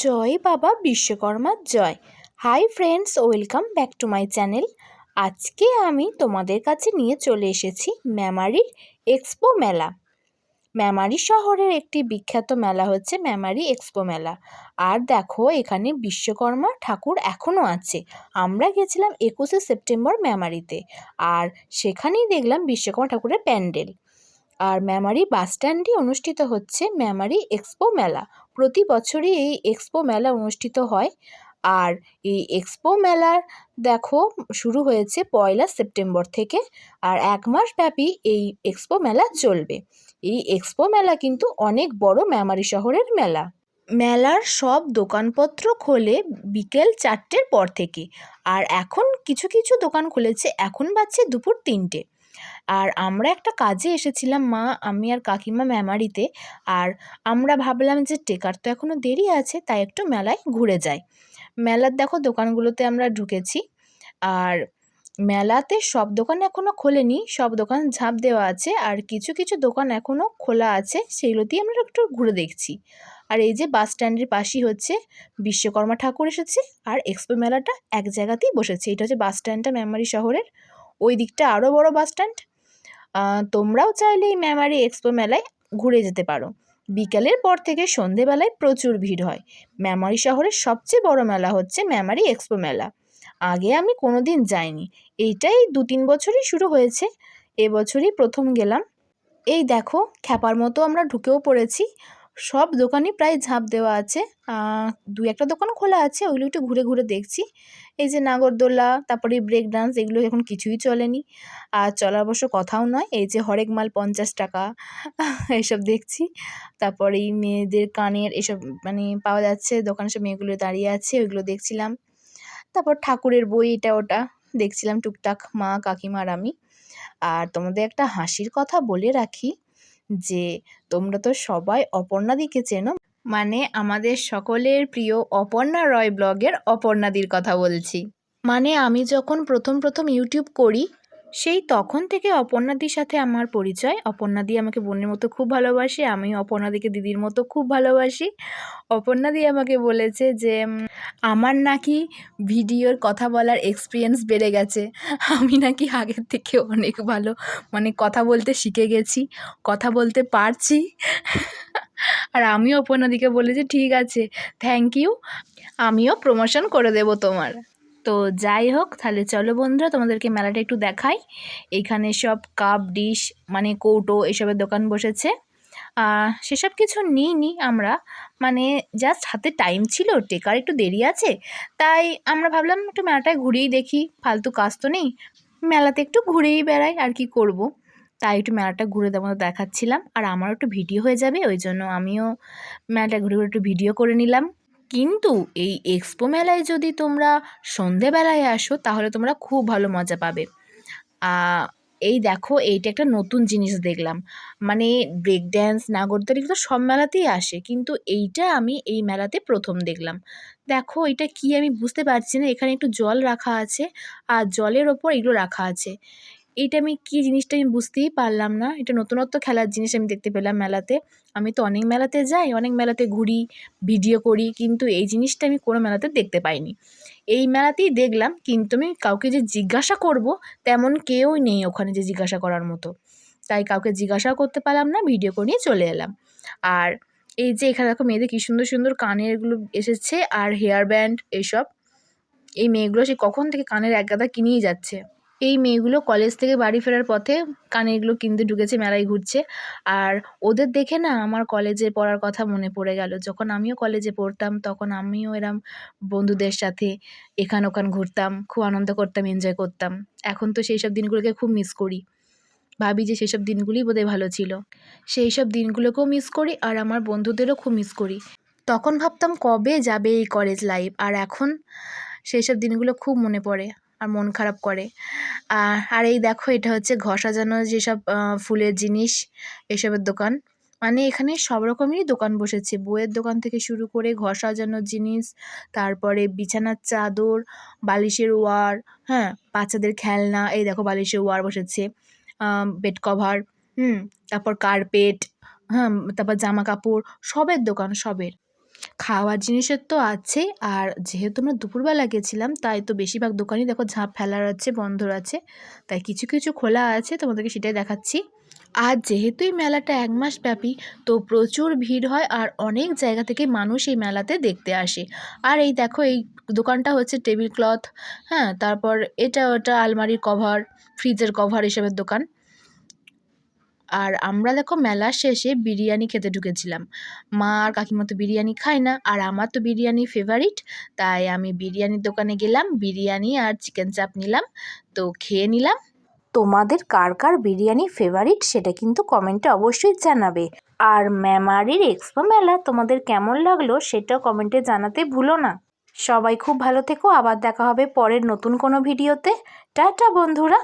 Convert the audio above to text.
জয় বাবা বিশ্বকর্মার জয়। Hi friends welcome back to my channel আজকে আমি তোমাদের কাছে নিয়ে চলে এসেছি ম্যামারির এক্সপো মেলা ম্যামারি শহরের একটি বিখ্যাত মেলা হচ্ছে ম্যামারি এক্সপো মেলা আর দেখো, এখানে বিশ্বকর্মা ঠাকুর এখনও আছে। আমরা গেছিলাম একুশে সেপ্টেম্বর মেমারিতে আর সেখানেই দেখলাম বিশ্বকর্মা ঠাকুরের প্যান্ডেল। আর ম্যামারি বাস স্ট্যান্ডে অনুষ্ঠিত হচ্ছে ম্যামারি এক্সপো মেলা প্রতি বছরই এই এক্সপো মেলা অনুষ্ঠিত হয়। আর এই এক্সপো মেলার দেখো, শুরু হয়েছে পয়লা সেপ্টেম্বর থেকে। আর এক মাস ব্যাপী এই এক্সপো মেলা চলবে। এই এক্সপো মেলা কিন্তু অনেক বড় মেমারি শহরের মেলা। মেলার সব দোকানপত্র খোলে বিকেল চারটের পর থেকে। আর এখন কিছু কিছু দোকান খুলেছে। এখন বাজছে দুপুর তিনটে। আর আমরা একটা কাজে এসেছিলাম মা, আমি আর কাকিমা মেমারিতে। আর আমরা ভাবলাম যে টেকার তো এখনও দেরি আছে, তাই একটু মেলায় ঘুরে যাই। মেলার দেখো দোকানগুলোতে আমরা ঢুকেছি। আর মেলাতে সব দোকান এখনও খোলেনি, সব দোকান ঝাঁপ দেওয়া আছে। আর কিছু কিছু দোকান এখনও খোলা আছে সেগুলোতেই আমরা একটু ঘুরে দেখছি। আর এই যে বাস স্ট্যান্ডের পাশেই হচ্ছে বিশ্বকর্মা ঠাকুর এসেছে। আর এক্সপো মেলাটা এক জায়গাতেই বসেছে। এটা হচ্ছে বাস স্ট্যান্ডটা মেমারি শহরের ওই দিকটা আরও বড় বাস স্ট্যান্ড তোমরাও চাইলে এই মেমারি এক্সপো মেলায় ঘুরে যেতে পারো। বিকালের পর থেকে সন্ধেবেলায় প্রচুর ভিড় হয়। মেমারি শহরের সবচেয়ে বড় মেলা হচ্ছে মেমারি এক্সপো মেলা। আগে আমি কোনো দিন যাইনি। এইটাই দু তিন বছরই শুরু হয়েছে। এবছরই প্রথম গেলাম। এই দেখো, খ্যাপার মতো আমরা ঢুকেও পড়েছি। সব দোকানই প্রায় ঝাঁপ দেওয়া আছে। দু একটা দোকান খোলা আছে, ওইগুলো একটু ঘুরে ঘুরে দেখছি। এই যে নাগরদোলা, তারপরে ব্রেক ডান্স এগুলো এখন কিছুই চলেনি। আর চলার অবশ্য কথাও নয়, এই যে হরেক মাল পঞ্চাশ টাকা, এসব দেখছি। তারপরে এই মেয়েদের কানের এসব মানে পাওয়া যাচ্ছে, দোকানে সব মেয়েগুলো দাঁড়িয়ে আছে, ওইগুলো দেখছিলাম। তারপর ঠাকুরের বই, এটা ওটা, দেখছিলাম টুকটাক মা, কাকিমার আমি। আর তোমাদের একটা হাসির কথা বলে রাখি যে তোমরা তো সবাই অপর্ণাদিকে চেনো। মানে আমাদের সকলের প্রিয় অপর্ণা রয় ব্লগের অপর্ণাদির কথা বলছি। মানে আমি যখন প্রথম প্রথম ইউটিউব করি, সেই তখন থেকে অপর্ণাদির সাথে আমার পরিচয়। অপর্ণাদি আমাকে বোনের মতো খুব ভালোবাসে আমি অপর্ণাদিকে দিদির মতো খুব ভালোবাসি। অপর্ণাদি আমাকে বলেছে যে আমার নাকি ভিডিওর কথা বলার এক্সপিরিয়েন্স বেড়ে গেছে। আমি নাকি আগের থেকে অনেক ভালো মানে কথা বলতে শিখে গেছি, কথা বলতে পারছি। আর আমিও অপর্ণাদিকে বলেছি, ঠিক আছে থ্যাংক ইউ আমিও প্রমোশন করে দেব তোমার। তো যাই হোক, তাহলে চলো বন্ধুরা, তোমাদেরকে মেলাটা একটু দেখাই। এইখানে সব কাপ ডিশ মানে কৌটো, এসবের দোকান বসেছে। সেসব কিছু নিইনি আমরা। মানে জাস্ট হাতে টাইম ছিল, টেকার একটু দেরি আছে, তাই আমরা ভাবলাম একটু মেলাটায় ঘুরেই দেখি, ফালতু কাজ তো নেই, মেলাতে একটু ঘুরেই বেড়াই, আর কি করব। তাই একটু মেলাটা ঘুরে তেমন দেখাচ্ছিলাম, আর আমারও একটু ভিডিও হয়ে যাবে, ওই জন্য আমিও মেলাটা ঘুরে ঘুরে একটু ভিডিও করে নিলাম। কিন্তু এই এক্সপো মেলায় যদি তোমরা সন্ধেবেলায় আসো, তাহলে তোমরা খুব ভালো মজা পাবে। এই দেখো, এইটা একটা নতুন জিনিস দেখলাম। মানে ব্রেক ড্যান্স নাগরদারি তো সব মেলাতেই আসে, কিন্তু এইটা আমি এই মেলাতে প্রথম দেখলাম। দেখো, এটা কি আমি বুঝতে পারছি না, এখানে একটু জল রাখা আছে, আর জলের ওপর এগুলো রাখা আছে। এইটা আমি কী জিনিসটা আমি বুঝতেই পারলাম না। এটা নতুনত্ব খেলার জিনিস আমি দেখতে পেলাম মেলাতে। আমি তো অনেক মেলাতে যাই, অনেক মেলাতে ঘুরি, ভিডিও করি, কিন্তু এই জিনিসটা আমি কোনো মেলাতে দেখতে পাইনি। এই মেলাতেই দেখলাম, কিন্তু আমি কাউকে যে জিজ্ঞাসা করব, তেমন কেউই নেই ওখানে যে জিজ্ঞাসা করার মতো। তাই কাউকে জিজ্ঞাসাও করতে পারলাম না, ভিডিও করে নিয়ে চলে এলাম। আর এই যে এখানে দেখো মেয়েদের কী সুন্দর সুন্দর কানেরগুলো এসেছে, আর হেয়ার ব্যান্ড এইসব এই মেয়েগুলো সে কখন থেকে কানের এক গাদা কিনেই যাচ্ছে। এই মেয়েগুলো কলেজ থেকে বাড়ি ফেরার পথে কানেরগুলো কিনতে ঢুকেছে, মেলায় ঘুরছে। আর ওদের দেখে না আমার কলেজে পড়ার কথা মনে পড়ে গেল। যখন আমিও কলেজে পড়তাম, তখন আমিও এরম বন্ধুদের সাথে এখান ওখান ঘুরতাম, খুব আনন্দ করতাম এনজয় করতাম। এখন তো সেই সব দিনগুলোকে খুব মিস করি। ভাবি যে সেসব দিনগুলোই বোধহয় ভালো ছিল। সেই সব দিনগুলোকেও মিস করি আর আমার বন্ধুদেরও খুব মিস করি। তখন ভাবতাম কবে যাবে এই কলেজ লাইফ আর এখন সেই সব দিনগুলো খুব মনে পড়ে আর মন খারাপ করে। আর এই দেখো, এটা হচ্ছে ঘর সাজানো যেসব ফুলের জিনিস, এসবের দোকান। মানে এখানে সব রকমেরই দোকান বসেছে। বইয়ের দোকান থেকে শুরু করে ঘর সাজানোর জিনিস, তারপরে বিছানার চাদর, বালিশের ওয়ার হ্যাঁ বাচ্চাদের খেলনা, এই দেখো বালিশের ওয়ার বসেছে বেড কভার হুম, তারপর কার্পেট হ্যাঁ তারপর জামা কাপড় সবের দোকান, সবের। খাওয়ার জিনিসের তো আছে। আর যেহেতু আমরা দুপুরবেলা গেছিলাম, তাই তো বেশিরভাগ দোকানই দেখো ঝাঁপ ফেলার আছে, বন্ধ আছে। তাই কিছু কিছু খোলা আছে, তোমাদেরকে সেটাই দেখাচ্ছি। আর যেহেতু এই মেলাটা এক মাস ব্যাপী, তো প্রচুর ভিড় হয় আর অনেক জায়গা থেকে মানুষ এই মেলাতে দেখতে আসে। আর এই দেখো, এই দোকানটা হচ্ছে টেবিল ক্লথ হ্যাঁ? তারপর এটা ওটা আলমারির কভার, ফ্রিজের কভার এসবের দোকান। আর আমরা দেখো মেলার শেষে বিরিয়ানি খেতে ঢুকেছিলাম। মা আর কাকিমা তো বিরিয়ানি খায় না, আর আমার তো বিরিয়ানি ফেভারিট তাই আমি বিরিয়ানির দোকানে গেলাম, বিরিয়ানি আর চিকেন চাপ নিলাম, তো খেয়ে নিলাম। তোমাদের কার কার বিরিয়ানি ফেভারিট সেটা কিন্তু কমেন্টে অবশ্যই জানাবে। আর মেমারির এক্সপো মেলা তোমাদের কেমন লাগল সেটা কমেন্টে জানাতে ভুলো না। সবাই খুব ভালো থেকো, আবার দেখা হবে পরের নতুন কোনো ভিডিওতে। টাটা বন্ধুরা।